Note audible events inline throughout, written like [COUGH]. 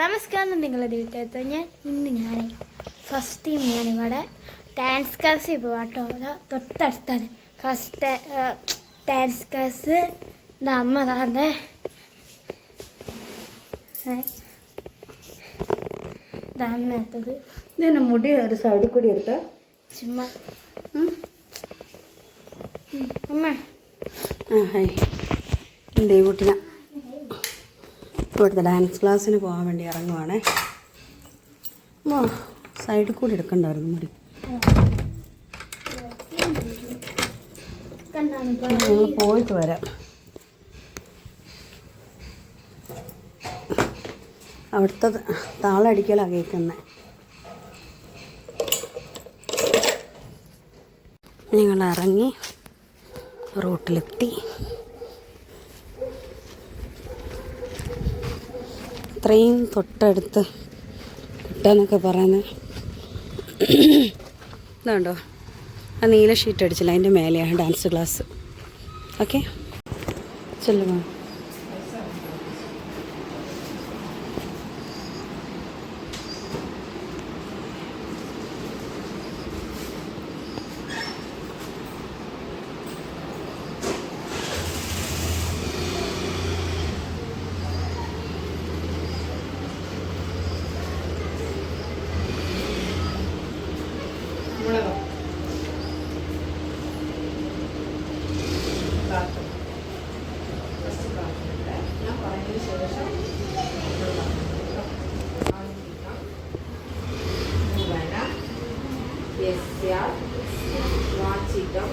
നമസ്കാരം നിങ്ങളുടെ വീട്ടിലെത്ത ഞാൻ ഇന്ന് ഞാൻ ഫസ്റ്റ് ടൈം ഞാനിവിടെ ഡാൻസ് ക്ലാസ്സിൽ പോവാട്ടോ. അതാ തൊട്ടടുത്താണ്. ഫസ്റ്റ് ഡാൻസ് ക്ലാസ് അമ്മ താണ്ടേ അമ്മ എത്തത് ഇതെന്നെ മുടി ഒരു സൈഡിൽ കൂടി എടുത്ത? ചുമ്മാ. അമ്മ ആ ഹായ്. ദൈവൂട്ടിന ഇവിടുത്തെ ഡാൻസ് ക്ലാസ്സിന് പോകാൻ വേണ്ടി ഇറങ്ങുവാണേ. സൈഡിൽ കൂടി എടുക്കണ്ടായിരുന്നു മുടി ഞങ്ങൾ പോയിട്ട് വരാം. അവിടുത്തെ താളടിക്കലാണ് കേൾക്കുന്നത് ഞങ്ങൾ ഇറങ്ങി റൂട്ടിലെത്തി. ഇത്രയും തൊട്ടടുത്ത് കിട്ടാന്നൊക്കെ പറയുന്നത് ഇതുണ്ടോ? ആ നീല ഷീറ്റ് അടിച്ചില്ല അതിന്റെ മേലെയാണ് ഡാൻസ് ക്ലാസ് ഓക്കെ ചെല്ലുമോ? प्याज वांछितम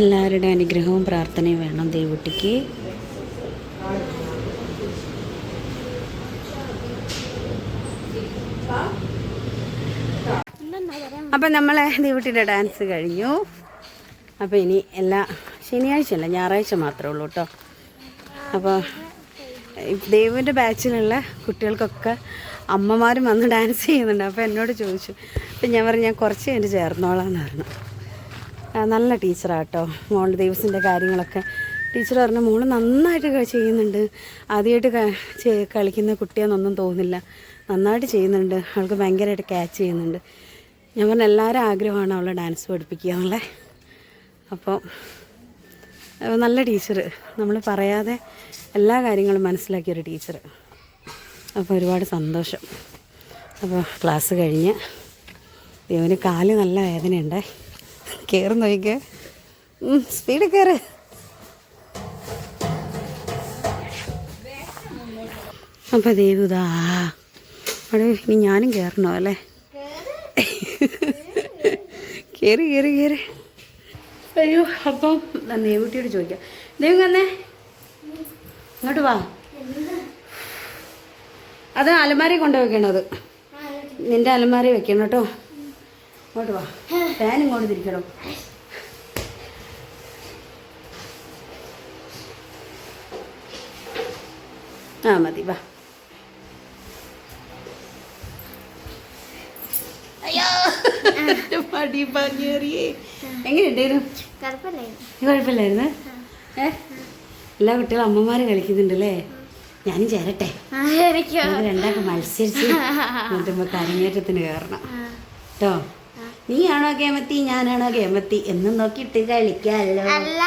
എല്ലാവരുടെ അനുഗ്രഹവും പ്രാർത്ഥനയും വേണം ദേവുട്ടിക്ക് അപ്പൊ നമ്മളെ ദേവുട്ടിയുടെ ഡാൻസ് കഴിഞ്ഞു. അപ്പോൾ ഇനി എല്ലാ ശനിയാഴ്ച അല്ല ഞായറാഴ്ച മാത്രമേ ഉള്ളൂ കേട്ടോ. അപ്പോൾ ദേവിന്റെ ബാച്ചിലുള്ള കുട്ടികൾക്കൊക്കെ അമ്മമാരും വന്ന് ഡാൻസ് ചെയ്യുന്നുണ്ട്. അപ്പോൾ എന്നോട് ചോദിച്ചു. അപ്പം ഞാൻ പറഞ്ഞു ഞാൻ കുറച്ച് കഴിഞ്ഞ് ചേർന്നോളാം എന്ന് പറഞ്ഞു. ആ, ടീച്ചറാണ് കേട്ടോ മോളുടെ ദൈവസിന്റെ കാര്യങ്ങളൊക്കെ. ടീച്ചർ പറഞ്ഞു മോൾ നന്നായിട്ട് ചെയ്യുന്നുണ്ട്. ആദ്യമായിട്ട് കളിക്കുന്ന കുട്ടിയാണെന്നൊന്നും തോന്നില്ല നന്നായിട്ട് ചെയ്യുന്നുണ്ട്. അവൾക്ക് ഭയങ്കരമായിട്ട് ക്യാച്ച് ചെയ്യുന്നുണ്ട്. ഞാൻ പറഞ്ഞ എല്ലാവരും ആഗ്രഹമാണ് അവളെ ഡാൻസ് പഠിപ്പിക്കുക എന്നുള്ളത് അപ്പോൾ നല്ല ടീച്ചർ. നമ്മൾ പറയാതെ എല്ലാ കാര്യങ്ങളും മനസ്സിലാക്കിയൊരു ടീച്ചർ. അപ്പോൾ ഒരുപാട് സന്തോഷം. അപ്പോൾ ക്ലാസ് കഴിഞ്ഞ്. ദൈവന് കാൽ നല്ല വേദനയുണ്ട് കയറി നോക്കിക്കേ സ്പീഡ് കയറ് അപ്പോൾ ദേവുതാ അവിടെ ഇനി ഞാനും കയറണോ അല്ലേ? കയറി കയറി കയറി അയ്യോ അപ്പം ദേവുട്ടിയോട് ചോദിക്കാം. ദേവു വന്നേ? ഇങ്ങോട്ട് വാ. അത് അലമാരി കൊണ്ട് വെക്കണത് നിന്റെ അലമാരി വെക്കണം കേട്ടോ. ഇങ്ങോട്ട് വാ. ഫാൻ ഇങ്ങോട്ട് തിരിക്കണം ആ മതി വാ. അയ്യോ. [LAUGHS] മടി പഞ്ഞേറിയേ എങ്ങനെയുണ്ടായിരുന്നു? കുഴപ്പമില്ലായിരുന്നു? കുഴപ്പമില്ലായിരുന്നു ഏ? എല്ലാ കുട്ടികളും അമ്മമാർ കളിക്കുന്നുണ്ടല്ലേ? ഞാനും ചേരട്ടെ. രണ്ടാൾക്ക് മത്സരിച്ച് എന്നിട്ട് നമുക്ക് അരങ്ങേറ്റത്തിന് കയറണം. കേട്ടോ നീയാണോ കേമത്തി ഞാനാണോ കേമത്തി എന്നും നോക്കിയിട്ട് കളിക്കാല്ലോ. അല്ല.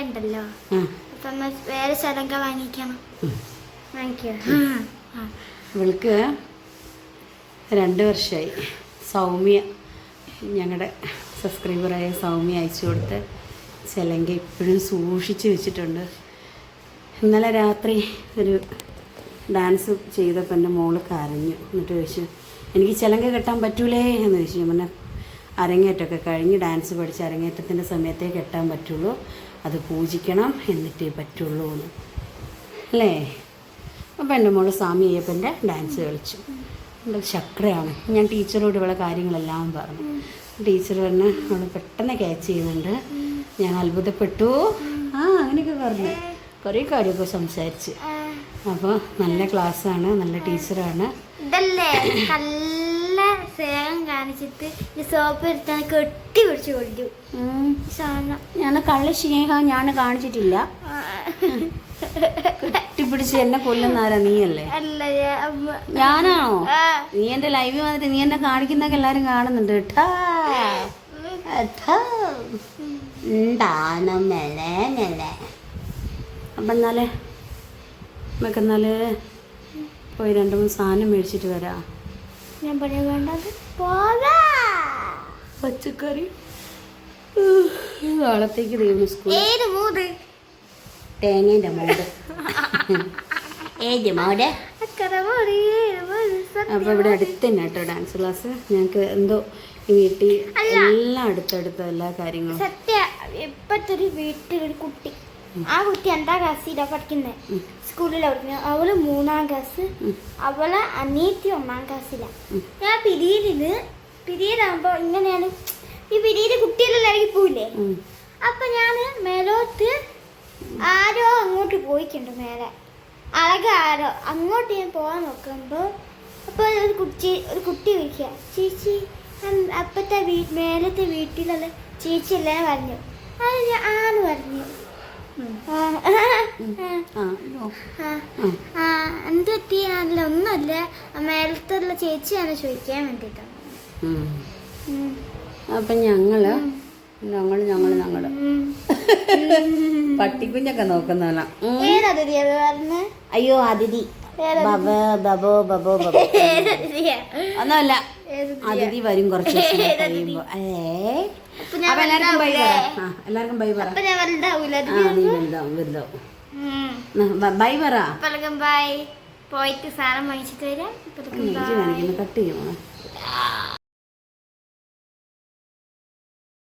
ഉണ്ടല്ലോ ആ. അപ്പൊ വേറെ ചടങ്ങ വാങ്ങിക്കണം. ഇവൾക്ക് രണ്ട് വർഷമായി സൗമ്യ ഞങ്ങളുടെ സബ്സ്ക്രൈബറായ സൗമ്യ അയച്ചു കൊടുത്ത് ചിലങ്ക ഇപ്പോഴും സൂക്ഷിച്ച് വെച്ചിട്ടുണ്ട്. ഇന്നലെ രാത്രി ഒരു ഡാൻസ് ചെയ്തപ്പോൾ എന്റെ മോൾ കരഞ്ഞു. എന്നിട്ട് ചോദിച്ചു എനിക്ക് ചിലങ്ക കെട്ടാൻ പറ്റൂലേ എന്ന് ചോദിച്ചു. ഞാൻ പറഞ്ഞു അരങ്ങേറ്റമൊക്കെ കഴിഞ്ഞ് ഡാൻസ് പഠിച്ച് അരങ്ങേറ്റത്തിന്റെ സമയത്തേ കെട്ടാൻ പറ്റുള്ളൂ. അത് പൂജിക്കണം എന്നിട്ടേ പറ്റുള്ളൂ എന്ന്. അല്ലേ? അപ്പോൾ എന്റെ മോൾ സ്വാമി അയ്യപ്പന്റെ ഡാൻസ് കളിച്ചു. എന്റെ ശക്രയാണ്. ഞാൻ ടീച്ചറോട് ഇവിടെ കാര്യങ്ങളെല്ലാം പറഞ്ഞു. ടീച്ചർ പറഞ്ഞ് അവൾ പെട്ടെന്ന് ക്യാച്ച് ചെയ്യുന്നുണ്ട്. ഞാൻ അത്ഭുതപ്പെട്ടു. ആ അങ്ങനെയൊക്കെ പറഞ്ഞു. കുറേ കാര്യമൊക്കെ സംസാരിച്ച്. അപ്പോൾ നല്ല ക്ലാസ്സാണ് നല്ല ടീച്ചറാണ്. ഇതല്ലേ നല്ല സേവം കാണിച്ചിട്ട് ഈ സോപ്പ് എടുത്താൽ കെട്ടി പിടിച്ച് കൊണ്ടു ഞാൻ കള്ള സ്നേഹം ഞാൻ കാണിച്ചിട്ടില്ല. കെട്ടിപ്പിടിച്ച് എന്നെ കൊല്ലുന്നാരാ നീയല്ലേ? ഞാനാണോ. നീ എന്റെ ലൈവിൽ വന്നിട്ട് നീ എന്നെ കാണിക്കുന്നൊക്കെ എല്ലാരും കാണുന്നുണ്ട് കേട്ടാ. മെല്ലെ മെല്ലെ. അപ്പം എന്നാലേ നമുക്ക് എന്നാൽ പോയി രണ്ട് മൂന്ന് സാധനം മേടിച്ചിട്ട് വരാം. ഞാൻ പറയാൻ വേണ്ടത് പച്ചക്കറി? നാളത്തേക്ക് ദൈവം സ്കൂൾ തേങ്ങേന്റെ മോട്? ഏത് മോട്? അപ്പോൾ ഇവിടെ അടുത്ത് തന്നെ കേട്ടോ ഡാൻസ് ക്ലാസ് ഞങ്ങൾക്ക് എന്തോ ഈ വീട്ടിൽ എല്ലാം അടുത്തടുത്ത എല്ലാ കാര്യങ്ങളും. സത്യ ഇപ്പത്തെ ഒരു വീട്ടിലൊരു കുട്ടി. ആ കുട്ടി എന്താ ക്ലാസ്സിലാ പഠിക്കുന്നത് സ്കൂളിൽ പഠിക്കുന്നത് അവൾ മൂന്നാം ക്ലാസ് അവൾ അനിയത്തി ഒന്നാം ക്ലാസ്സിലാണ് ഞാൻ പിരീഡിന് പിരീഡാകുമ്പോ ഇങ്ങനെയാണ്. ഈ പിരീഡ് കുട്ടികളെല്ലാം ഇറങ്ങി പോയില്ലേ. അപ്പൊ ഞാൻ മേലോട്ട് ആരോ അങ്ങോട്ട് പോയിട്ടുണ്ട് മേലെ. അഴക ആരോ. അങ്ങോട്ട് ഞാൻ പോകാൻ നോക്കുമ്പോ അപ്പൊ ഒരു കുട്ടി ഒരു കുട്ടി വിളിക്കുക ചേച്ചി അപ്പത്തെ വീ മേലത്തെ വീട്ടിലുള്ള ചേച്ചി എല്ലാം പറഞ്ഞു. അത് ഞാൻ ആന്ന് പറഞ്ഞു. എന്ത് പറ്റിയാണല്ല ഒന്നുമല്ല. മേലത്തുള്ള ചേച്ചിയാണ് ചോദിക്കാൻ വേണ്ടിയിട്ടാണ്. അപ്പം ഞങ്ങൾ ഞങ്ങൾ ഞങ്ങൾ ഞങ്ങൾ. പട്ടിക്കുഞ്ഞൊക്കെ നോക്കുന്നതാണ് അയ്യോ അതിഥി. ബബ ബബോ ബബോ ഒന്നുമല്ല. അതിഥി വരും കുറച്ച് കഴിയുമ്പോ. അപ്പൊ എല്ലാവർക്കും ബൈ പറ. ആ എല്ലാവർക്കും ബൈ പറ. അപ്പൊ ഞാൻ വലുതാവൂല? ആ നീ വലുതാവും വലുതാവും. ബൈ പറ. അപ്പലകം ബൈ. പോയിട്ട് സാധനം വാങ്ങിച്ചിട്ട് വരാം. കാണിക്കുന്നു കട്ട് ചെയ്യുമോ